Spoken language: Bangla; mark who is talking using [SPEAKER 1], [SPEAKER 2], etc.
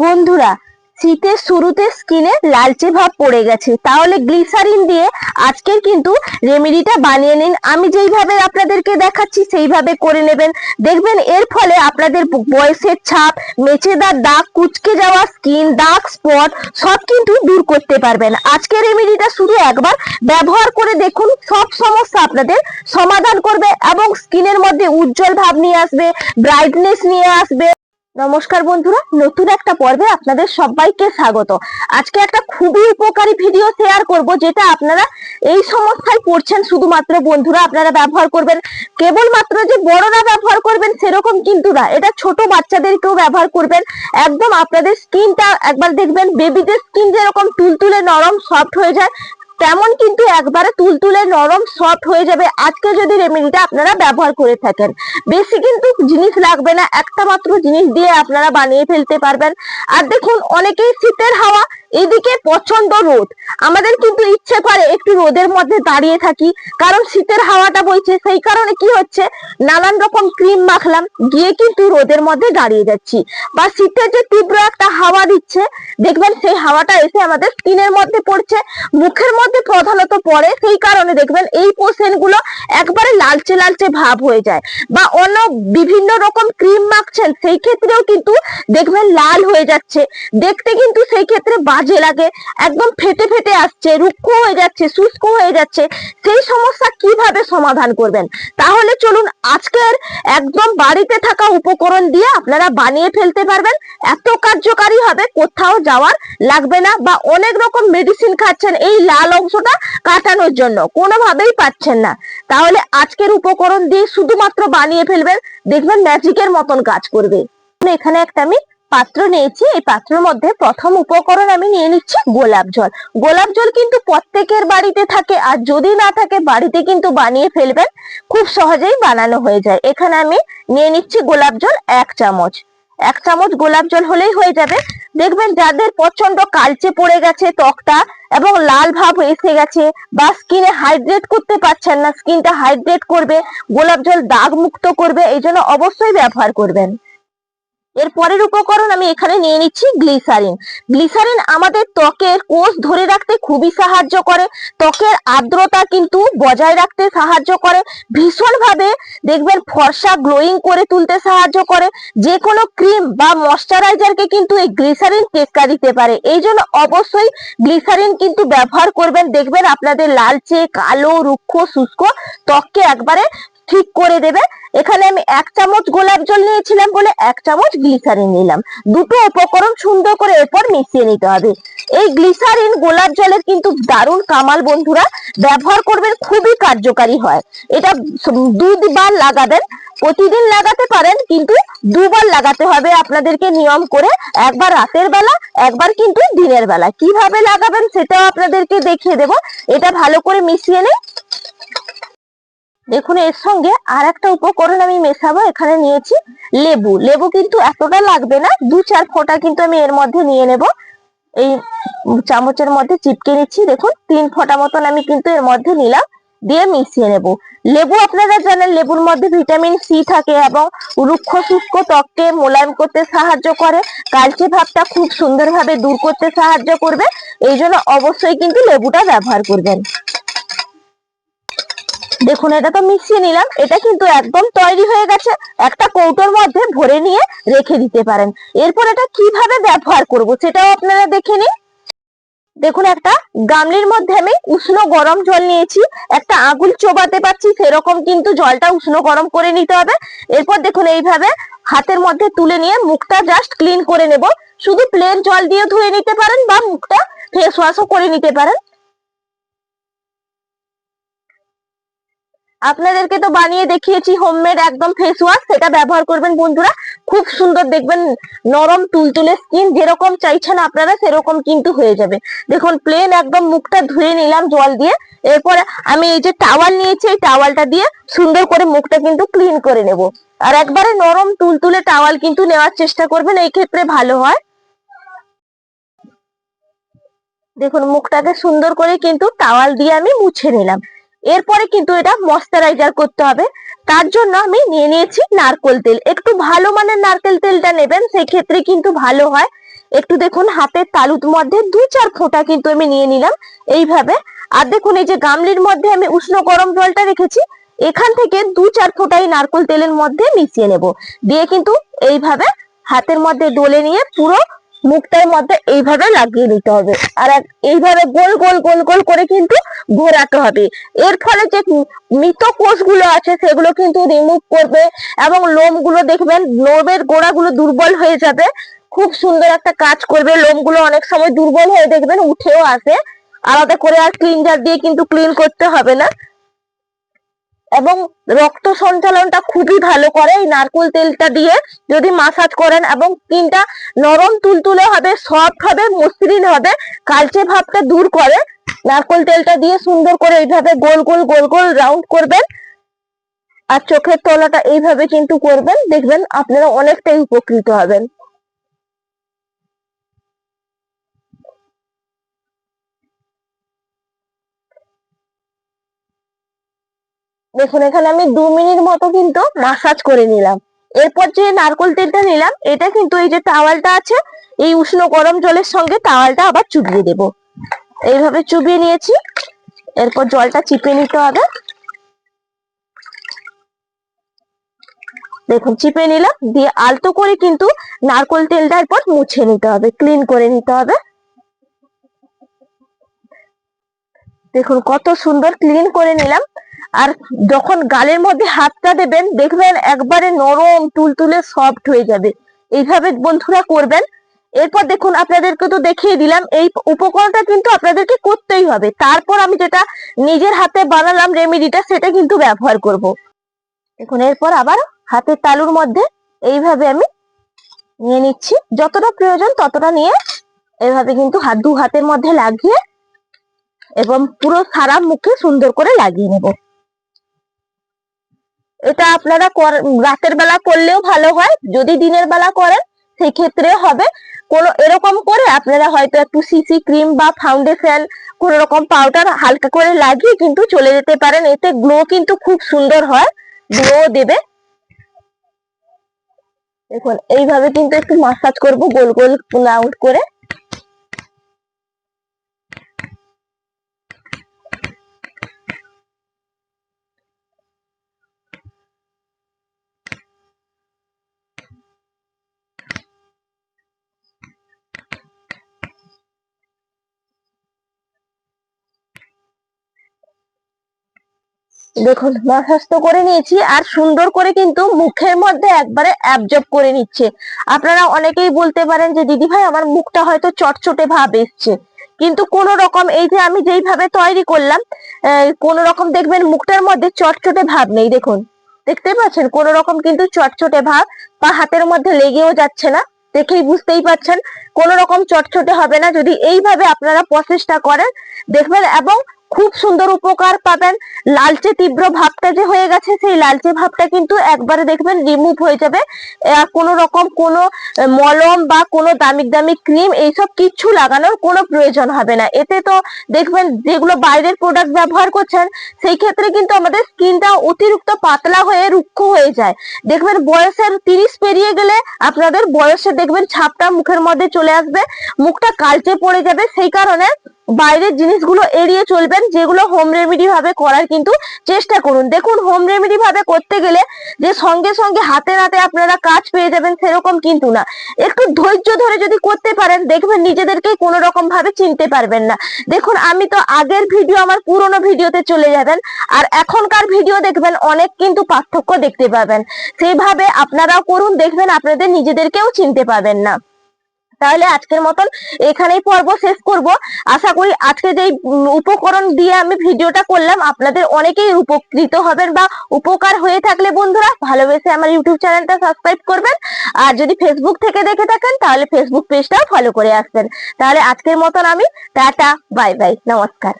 [SPEAKER 1] বন্ধুরা, শীতের শুরুতে স্কিনে লালচে ভাব পড়ে গেছে। তাহলে গ্লিসারিন দিয়ে আজকের কিন্তু রেমেডিটা বানিয়ে নিন। আমি যেইভাবে আপনাদেরকে দেখাচ্ছি, সেইভাবে করে নেবেন। দেখবেন এর ফলে আপনাদের বয়সের ছাপ, মেচেদার দাগ, কুচকে যাওয়া স্কিন, দাগ, স্পট, সব কিন্তু দূর করতে পারবেন। আজকের রেমেডিটা শুধু একবার ব্যবহার করে দেখুন, সব সমস্যা আপনাদের সমাধান করবে এবং স্কিনের মধ্যে উজ্জ্বল ভাব নিয়ে আসবে ব্রাইটনেস নিয়ে আসবে। নমস্কার বন্ধুরা, নতুন একটা পর্বে আপনাদের সবাইকে স্বাগত। আজকে একটা খুবই উপকারী ভিডিও শেয়ার করব, যেটা আপনারা এই সমস্যায় পড়ছেন শুধুমাত্র বন্ধুরা, আপনারা ব্যবহার করবেন। কেবলমাত্র যে বড়রা ব্যবহার করবেন সেরকম কিন্তু না, এটা ছোট বাচ্চাদেরকেও ব্যবহার করবেন। একদম আপনাদের স্কিনটা একবার দেখবেন বেবিদের স্কিন যেরকম তুলতুলে নরম সফট হয়ে যায় তেমন কিন্তু একবারে তুলতুলে নরম সফট হয়ে যাবে। আজকে যদি রেমেডিটা আপনারা ব্যবহার করে থাকেন। বেশি কিন্তু জিনিস লাগবে না, একটা মাত্র জিনিস দিয়ে আপনারা বানিয়ে ফেলতে পারবেন। আর দেখুন, অনেকেই শীতের হাওয়া এদিকে প্রচণ্ড রোদ। আমাদের কিন্তু ইচ্ছে করে একটু রোদের মধ্যে দাঁড়িয়ে থাকি, কারণ শীতের হাওয়াটা বইছে, সেই কারণে কি হচ্ছে, নানান রকম ক্রিম মাখলাম, গিয়ে কিন্তু রোদের মধ্যে দাঁড়িয়ে যাচ্ছি। বা শীতের যে তীব্র একটা হাওয়া দিচ্ছে, দেখবেন সেই হাওয়াটা এসে আমাদের স্কিনের মধ্যে পড়ছে, মুখের মধ্যে প্রধানত পড়ে, সেই কারণে দেখবেন এই পোষণগুলো একবারে লালচে লালচে ভাব হয়ে যায়। বা অন্য বিভিন্ন রকম ক্রিম মাখছেন, সেই ক্ষেত্রেও কিন্তু দেখবেন লাল হয়ে যাচ্ছে। দেখতে কিন্তু সেই ক্ষেত্রে বাজে লাগে। একদম ফেটে ফেটে আসছে, রুক্ষ হয়ে যাচ্ছে, শুষ্ক হয়ে যাচ্ছে। সেই সমস্যা কীভাবে সমাধান করবেন? তাহলে চলুন আজকের একদম বাড়িতে থাকা উপকরণ দিয়ে আপনারা বানিয়ে ফেলতে পারবেন। এত কার্যকারী হবে, কোথাও যাওয়ার লাগবে না বা অনেক রকম মেডিসিন খাচ্ছেন, এই লাল অংশটা কাটানোর জন্য। কোনোভাবেই পাচ্ছেন না। তাহলে আজকের উপকরণ দিয়ে শুধুমাত্র বানিয়ে ফেলবেন, দেখবেন ম্যাজিকের মতন কাজ করবে। এখানে একটা আমি পাত্র নিয়েছি, এই পাত্রের মধ্যে প্রথম উপকরণ আমি নিয়ে নিচ্ছি গোলাপ জল। গোলাপ জল কিন্তু প্রত্যেকের বাড়িতে থাকে আর যদি না থাকে বাড়িতে কিন্তু বানিয়ে ফেলবেন, খুব সহজেই বানানো হয়ে যায়। এখানে আমি নিয়ে নিচ্ছি গোলাপ জল এক চামচ। এক চামচ গোলাপ জল হলেই হয়ে যাবে। দেখবেন যাদের প্রচণ্ড কালচে পড়ে গেছে ত্বকটা এবং লাল ভাব এসে গেছে বা স্কিনে হাইড্রেট করতে পারছেন না স্কিনটা হাইড্রেট করবে, গোলাপ জল দাগ মুক্ত করবে, এই জন্য অবশ্যই ব্যবহার করবেন। এর পরের উপকরণ আমি এখানে নিয়ে নিচ্ছি গ্লিসারিন। গ্লিসারিন আমাদের ত্বকের কোষ ধরে রাখতে খুবই সাহায্য করে। ত্বকের আর্দ্রতা কিন্তু বজায় রাখতে সাহায্য করে। ভীষণভাবে দেখবেন ফর্সা গ্লোয়িং করে তুলতে সাহায্য করে। যে কোনো ক্রিম বা ময়শ্চারাইজারকে কিন্তু এই গ্লিসারিন টেক্কা দিতে পারে। এই জন্য অবশ্যই গ্লিসারিন কিন্তু ব্যবহার করবেন। দেখবেন আপনাদের লালচে, কালো, রুক্ষ, শুষ্ক ত্বককে একবারে ঠিক করে দেবে। এখানে আমি এক চামচ গোলাপ জল নিয়েছিলাম বলে এক চামচ গ্লিসারিন নিলাম। দুটো উপকরণ সুন্দর করে এরপর মিশিয়ে নিতে হবে। এই গ্লিসারিন গোলাপ জলের কিন্তু দারুণ কামাল বন্ধুরা, ব্যবহার করবেন খুবই কার্যকারী হয়। এটা দুবার লাগাবেন, প্রতিদিন লাগাতে পারেন, কিন্তু দুবার লাগাতে হবে আপনাদেরকে নিয়ম করে। একবার রাতের বেলা, একবার কিন্তু দিনের বেলা। কীভাবে লাগাবেন সেটাও আপনাদেরকে দেখিয়ে দেব। এটা ভালো করে মিশিয়ে নিন। দেখুন, এর সঙ্গে আর একটা উপকরণ আমি মেশাবো, এখানে নিয়েছি লেবু। লেবু কিন্তু এতটা লাগবে না, দু চার ফোঁটা কিন্তু আমি এর মধ্যে নিয়ে নেব। এই চামচের মধ্যে চিপকে নিচ্ছি, দেখুন, তিন ফোঁটা মতন আমি কিন্তু এর মধ্যে নিলাম, দিয়ে মিশিয়ে নেব। লেবু আপনারা জানেন, লেবুর মধ্যে ভিটামিন সি থাকে এবং রুক্ষ, শুষ্ক ত্বককে মোলায়েম করতে সাহায্য করে। কালচে ভাবটা খুব সুন্দরভাবে দূর করতে সাহায্য করবে, এই জন্য অবশ্যই কিন্তু লেবুটা ব্যবহার করবেন। দেখুন, এটা তো মিশিয়ে নিলাম। এটা কিন্তু একদম তৈরি হয়ে গেছে। একটা কৌটোর মধ্যে ভরে নিয়ে রেখে দিতে পারেন। এরপর এটা কীভাবে ব্যবহার করব সেটাও আপনারা দেখে নিন। দেখুন, একটা গামলির মধ্যে আমি উষ্ণ গরম জল নিয়েছি। একটা আগুন চোবাতে পারছি, সেরকম কিন্তু জলটা উষ্ণ গরম করে নিতে হবে। এরপর দেখুন, এইভাবে হাতের মধ্যে তুলে নিয়ে মুখটা জাস্ট ক্লিন করে নেব। শুধু প্লেন জল দিয়ে ধুয়ে নিতে পারেন বা মুখটা ফেস ওয়াশও করে নিতে পারেন। আপনাদেরকে তো বানিয়ে দেখিয়েছি হোমমেড একদম ফেস ওয়াশ সেটা ব্যবহার করবেন বন্ধুরা। খুব সুন্দর দেখবেন নরম তুলতুলে স্কিন যেরকম চাইছেন আপনারা সেরকম কিন্তু হয়ে যাবে। দেখুন প্লেন একদম মুখটা ধুয়ে নিলাম জল দিয়ে। এরপরে আমি এই যে টাওয়াল নিয়েছি, এই টাওয়ালটা দিয়ে সুন্দর করে মুখটা কিন্তু ক্লিন করে নেব। আর একবারে নরম তুলতুলে টাওয়াল কিন্তু নেওয়ার চেষ্টা করবেন, এই ক্ষেত্রে ভালো হয়। দেখুন, মুখটাকে সুন্দর করে কিন্তু টাওয়াল দিয়ে আমি মুছে নিলাম। এরপরে কিন্তু এটা ময়শ্চারাইজার করতে হবে। তার জন্য আমি নিয়ে নিয়েছি নারকেল তেল। একটু ভালো মানের নারকেল তেলটা নেবেন সেই ক্ষেত্রে কিন্তু ভালো হয়। একটু দেখুন, হাতের তালুর মধ্যে দু চার ফোঁটা কিন্তু আমি নিয়ে নিলাম এইভাবে। আর দেখুন, এই যে গামলির মধ্যে আমি উষ্ণ গরম জলটা রেখেছি, এখান থেকে দু চার ফোঁটাই নারকোল তেলের মধ্যে মিশিয়ে নেব। দিয়ে কিন্তু এইভাবে হাতের মধ্যে ডলে নিয়ে পুরো মুখটার মধ্যে এইভাবে লাগিয়ে নিতে হবে। আর এইভাবে গোল গোল গোল গোল করে কিন্তু ঘোরাতে হবে। এর ফলে যে মৃত কোষগুলো আছে, সেগুলো কিন্তু রিমুভ করবে এবং লোমগুলো দেখবেন, লোমের গোড়াগুলো দুর্বল হয়ে যাবে। খুব সুন্দর একটা কাজ করবে। লোমগুলো অনেক সময় দুর্বল হয়ে দেখবেন, উঠেও আসে। আলাদা করে আর ক্লিনজার দিয়ে কিন্তু ক্লিন করতে হবে না। এবং রক্ত সঞ্চালনটা খুবই ভালো করে এই নারকেল তেলটা দিয়ে যদি মাসাজ করেন এবং স্কিনটা নরম তুলতুলে হবে সফট হবে, মসৃণ হবে, কালচে ভাবটা দূর করে, নারকেল তেলটা দিয়ে সুন্দর করে এইভাবে গোল গোল গোল গোল রাউন্ড করবেন। আর চোখের তলাটা এইভাবে কিন্তু করবেন, দেখবেন আপনারা অনেকটাই উপকৃত হবেন। দেখুন, এখানে আমি দু মিনিট মতো কিন্তু মাসাজ করে নিলাম। এরপর যে নারকেল তেলটা নিলাম, এটা কিন্তু এই যে টাওয়ালটা আছে, এই উষ্ণ গরম জলের সঙ্গে টাওয়ালটা আবার চুবিয়ে দেব। এইভাবে চুবিয়ে নিয়েছি, এরপর জলটা চিপে নিতে হবে। দেখুন, চিপে নিলাম, দিয়ে আলতো করে কিন্তু নারকোল তেলটা এরপর মুছে নিতে হবে ক্লিন করে নিতে হবে। দেখুন, কত সুন্দর ক্লিন করে নিলাম। আর যখন গালের মধ্যে হাতটা দেবেন, দেখবেন একবারে নরম তুলতুলে সফট হয়ে যাবে। এইভাবে বন্ধুরা করবেন। এরপর দেখুন, আপনাদেরকে তো দেখিয়ে দিলাম, এই উপকরণটা কিন্তু আপনাদেরকে করতেই হবে। তারপর আমি যেটা নিজের হাতে বানালাম রেমেডিটা সেটা কিন্তু ব্যবহার করব। দেখুন, এরপর আবার হাতের তালুর মধ্যে এইভাবে আমি নিয়ে নিচ্ছি। যতটা প্রয়োজন ততটা নিয়ে এভাবে কিন্তু হাত, দু হাতের মধ্যে লাগিয়ে এবং পুরো সারা মুখে সুন্দর করে লাগিয়ে নেব। এটা আপনারা রাতের বেলা করলেও ভালো হয়, যদি দিনের বেলা করেন সেই ক্ষেত্রে হবে। কোন, এরকম করে আপনারা হয়তো একটু সিসি ক্রিম বা ফাউন্ডেশন, কোন রকম পাউডার হালকা করে লাগিয়ে কিন্তু চলে যেতে পারেন। এতে গ্লো কিন্তু খুব সুন্দর হয়, গ্লো দেবে। দেখুন, এইভাবে কিন্তু একটু মাসাজ করব, গোল গোল রাউন্ড করে। দেখুন মাসাজ তো করে নিয়েছি আর সুন্দর করে কিন্তু মুখের মধ্যে একবারে অ্যাবজর্ব করে নিচ্ছে। আপনারা অনেকেই বলতে পারেন যে, দিদি ভাই, আমার মুখটা হয়তো চটচটে ভাব এসছে। কিন্তু কোন রকম এই যে আমি যেইভাবে তৈরি করলাম কোন রকম দেখবেন মুখটার মধ্যে চটচটে ভাব নেই, দেখুন। দেখতে পাচ্ছেন? কোন রকম কিন্তু চটচটে ভাব বা হাতের মধ্যে লেগেও যাচ্ছে না। দেখেই বুঝতেই পাচ্ছেন? কোন রকম চটচটে হবে না। যদি এইভাবে আপনারা প্রসেসটা করেন, দেখবেন এবং খুব সুন্দর উপকার পাবেন। লালচে তীব্র ভাবটা যে হয়ে গেছে, সেই লালচে ভাবটা কিন্তু একবারে দেখবেন রিমুভ হয়ে যাবে। কোনো রকম কোনো মলম বা কোনো দামি দামি ক্রিম এইসব কিচ্ছু লাগানোর কোনো প্রয়োজন হবে না। এতে তো দেখবেন যেগুলো বাইরের প্রোডাক্ট ব্যবহার করছেন, সেই ক্ষেত্রে কিন্তু আমাদের স্কিনটা অতিরিক্ত পাতলা হয়ে রুক্ষ হয়ে যায়। দেখবেন বয়সের তিরিশ পেরিয়ে গেলে আপনাদের বয়সে দেখবেন ছাপটা মুখের মধ্যে চলে আসবে, মুখটা কালচে পড়ে যাবে, সেই কারণে বাইরের জিনিসগুলো এড়িয়ে চলবেন, যেগুলো হোম রেমেডি ভাবে করার কিন্তু চেষ্টা করুন। দেখুন হোম রেমেডি ভাবে করতে গেলে যে সঙ্গে সঙ্গে হাতে নাতে আপনারা কাজ পেয়ে যাবেন সেরকম কিন্তু না। একটু ধৈর্য ধরে যদি করতে পারেন, দেখবেন নিজেদেরকে কোনো রকম ভাবে চিনতে পারবেন না। দেখুন, আমি তো আগের ভিডিও আমার পুরনো ভিডিওতে চলে যাবেন, আর এখনকার ভিডিও দেখবেন অনেক কিন্তু পার্থক্য দেখতে পাবেন। সেইভাবে আপনারাও করুন, দেখবেন আপনাদের নিজেদেরকেও চিনতে পারবেন না। তাহলে আজকের মতন এখানেই পর্ব শেষ করব। আশা করি আজকে যে উপকরণ দিয়ে আমি ভিডিওটা করলাম, আপনাদের অনেকেই উপকৃত হবেন বা উপকার হয়ে থাকলে বন্ধুরা ভালোবেসে আমার ইউটিউব চ্যানেলটা সাবস্ক্রাইব করবেন। আর যদি ফেসবুক থেকে দেখে থাকেন, তাহলে ফেসবুক পেজটাও ফলো করে আসবেন। তাহলে আজকের মতন আমি টাটা বাই বাই নমস্কার।